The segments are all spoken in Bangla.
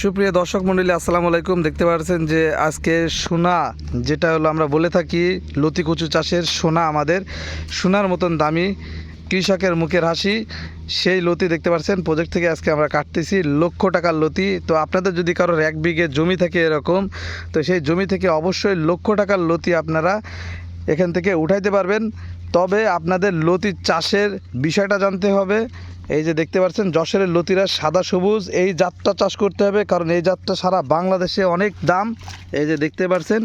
সুপ্রিয় দর্শক মণ্ডলী আসসালামু আলাইকুম। দেখতে পাচ্ছেন যে আজকে সোনা, যেটা হলো আমরা বলে থাকি, লতি কচু চাষের সোনা আমাদের। সোনার মতন দামি, কৃষকের মুখের হাসি, সেই লতি দেখতে পাচ্ছেন। প্রজেক্ট থেকে আজকে আমরা কাটতেছি লক্ষ টাকার লতি। তো আপনাদের যদি কারোর এক বিঘে জমি থাকে এরকম, তো সেই জমি থেকে অবশ্যই লক্ষ টাকার লতি আপনারা এখান থেকে উঠাইতে পারবেন। তবে আপনাদের লতি চাষের বিষয়টা জানতে হবে। এই যে দেখতে পাচ্ছেন, যশোরের লতিরা সাদা সবুজ। এই জাতটা চাষ করতে হবে, কারণ এই জাতটা সারা বাংলাদেশে অনেক দাম। এই যে দেখতে পাচ্ছেন,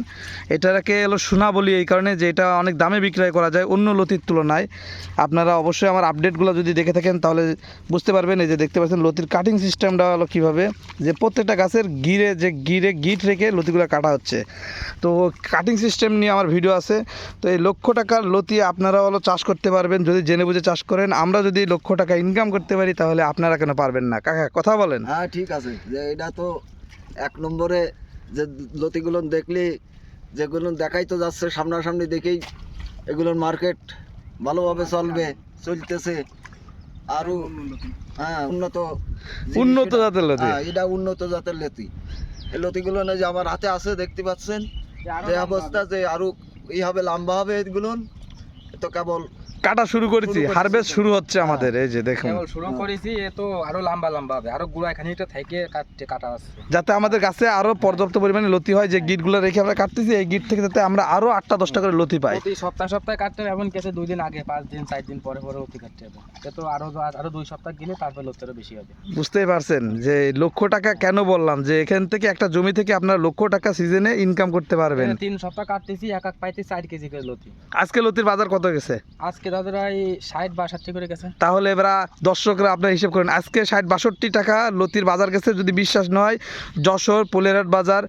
এটাকে এলো সোনা বলি এই কারণে যে এটা অনেক দামে বিক্রয় করা যায় অন্য লতির তুলনায়। আপনারা অবশ্যই আমার আপডেটগুলো যদি দেখে থাকেন, তাহলে বুঝতে পারবেন এই যে দেখতে পাচ্ছেন, লতির কাটিং সিস্টেমটা হলো কীভাবে, যে প্রত্যেকটা গাছের গিরে, যে গিরে গিট রেখে লতিগুলো কাটা হচ্ছে। তো কাটিং সিস্টেম নিয়ে আমার ভিডিও আছে। তো এই লক্ষ টাকার লতি আপনারা হলো চাষ করতে পারবেন, যদি জেনে বুঝে চাষ করেন। আমরা যদি লক্ষ টাকা ইনকাম করতে পারি তাহলে আপনারা কেন পারবেন না? কাকা কথা বলেন। হ্যাঁ ঠিক আছে। যে এটা তো এক নম্বরে যে লতিগুলো দেখলে যেগুলো দেখাই তো যাচ্ছে সামনাসামনি দেখেই এগুলোর মার্কেট ভালোভাবে চলবে চলতেছে। আরও হ্যাঁ উন্নত উন্নত জাতের লতি। হ্যাঁ এটা উন্নত জাতের লতি। এই লতিগুলো না যে আমার হাতে আছে দেখতে পাচ্ছেন? যে অবস্থা যে আরও ই হবে লম্বা হবে এগুলো তো কেবল কাটা শুরু করেছি হারভেস্ট শুরু হচ্ছে আমাদের এই যে দেখুন। শুরু করেছি এ তো আরও লম্বা লম্বা হবে আরও গুড়ায় খানিকটা থেকে কাটতে কাটা আছে। যাতে আমাদের গাছে আরও পর্যাপ্ত পরিমাণে লতি হয় যে গিটগুলো রেখে আমরা কাটতেছি এই গিট থেকে যাতে আমরা আরও আটটা দশটা করে লতি পাই। প্রতি সপ্তাহে সপ্তাহে কাটতে হবে কেসে দুই দিন আগে পাঁচ দিন চার দিন পরে পরে অতি কাটতে হবে। এ তো আরও আরও দুই সপ্তাহ গেলে তারপর লোকটারও বেশি হবে। বুঝতেই পারছেন যে লক্ষ টাকা কেন বললাম যে এখান থেকে একটা জমি থেকে আপনার লক্ষ টাকা সিজনে ইনকাম করতে পারবেন। তিন সপ্তাহ কাটতেছি এক এক পাইতে চার কেজি করে লতি। আজকে লতির বাজার কত গেছে? আজকে ষাট করে তাহলে এবার দর্শকরা আপনার হিসেব করেন, আজকে ষাট বাষট্টি টাকা লতির বাজার গেছে যদি বিশ্বাস নয়, যশোর পোলেরহাট বাজার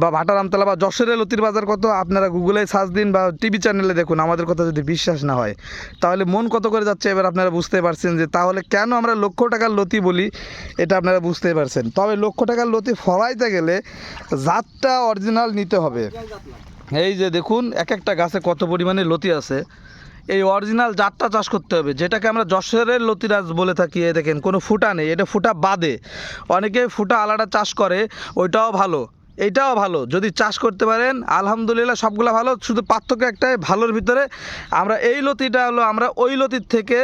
বা ভাটারামতলা বা যশোরের লতির বাজার কত? আপনারা গুগলে সার্চ দিন বা টিভি চ্যানেলে দেখুন, আমাদের কথা যদি বিশ্বাস না হয়। তাহলে মন কত করে যাচ্ছে এবার আপনারা বুঝতে পারছেন যে তাহলে কেন আমরা লক্ষ টাকার লতি বলি, এটা আপনারা বুঝতে পারছেন। তবে লক্ষ টাকার লতি ফলাইতে গেলে জাতটা অরিজিনাল নিতে হবে। এই যে দেখুন, এক একটা গাছে কত পরিমাণে লতি আছে। এই অরিজিনাল জাতটা চাষ করতে হবে, যেটাকে আমরা যশোরের লতিরাজ বলে থাকি, এই দেখেন, কোনো ফুটা নেই, এটা ফুটা বাদে। অনেকে ফুটা আলাদা চাষ করে, ওইটাও ভালো এইটাও ভালো, যদি চাষ করতে পারেন, আলহামদুলিল্লাহ সবগুলো ভালো, শুধু পার্থক্য একটাই, ভালোর ভিতরে আমরা এই লতিটা হলো, আমরা ওই লতির থেকে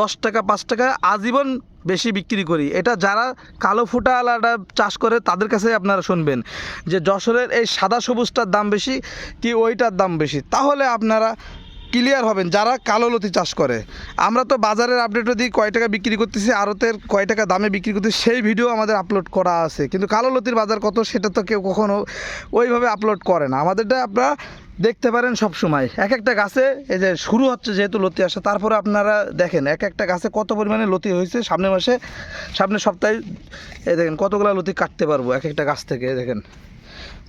দশ টাকা, পাঁচ টাকা আজীবন বেশি বিক্রি করি। এটা যারা কালো ফুটা আলাদা চাষ করে, তাদের কাছে আপনারা শুনবেন যে যশোরের এই সাদা সবুজটার দাম বেশি, কি ওইটার দাম বেশি। তাহলে আপনারা ক্লিয়ার হবেন যারা কালো লতি চাষ করে। আমরা তো বাজারের আপডেটও দিই, কয় টাকা বিক্রি করতেছি, আড়তের কয় টাকা দামে বিক্রি করতেছি, সেই ভিডিও আমাদের আপলোড করা আছে। কিন্তু কালো লতির বাজার কত, সেটা তো কেউ কখনো ওইভাবে আপলোড করে না। আমাদেরটা আপনারা দেখতে পারেন সব সময়। এক একটা গাছে, এই যে শুরু হচ্ছে যেহেতু লতি আসে, তারপরে আপনারা দেখেন, এক একটা গাছে কত পরিমাণে লতি হয়েছে সামনের মাসে সামনের সপ্তাহে, এই দেখেন কতগুলো লতি কাটতে পারব এক একটা গাছ থেকে দেখেন।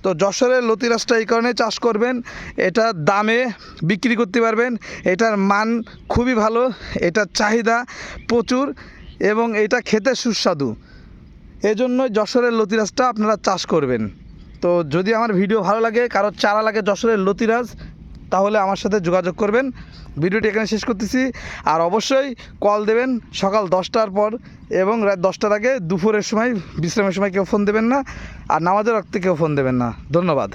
তো যশোরের লতি রাসটা এই কারণে চাষ করবেন। এটা দামে বিক্রি করতে পারবেন। এটার মান খুবই ভালো, এটার চাহিদা প্রচুর এবং এটা খেতে সুস্বাদু। এজন্যই যশোরের লতি রাস্তা আপনারা চাষ করবেন। তো যদি আমার ভিডিও ভালো লাগে কারোর চারা লাগে যশোরের লতিরাজ তাহলে আমার সাথে যোগাযোগ করবেন। ভিডিওটি এখানে শেষ করতেছি। আর অবশ্যই কল দেবেন সকাল দশটার পর এবং রাত দশটার আগে দুপুরের সময়, বিশ্রামের সময় কেউ ফোন দেবেন না। আর নামাজের রক্তে কেউ ফোন দেবেন না। ধন্যবাদ।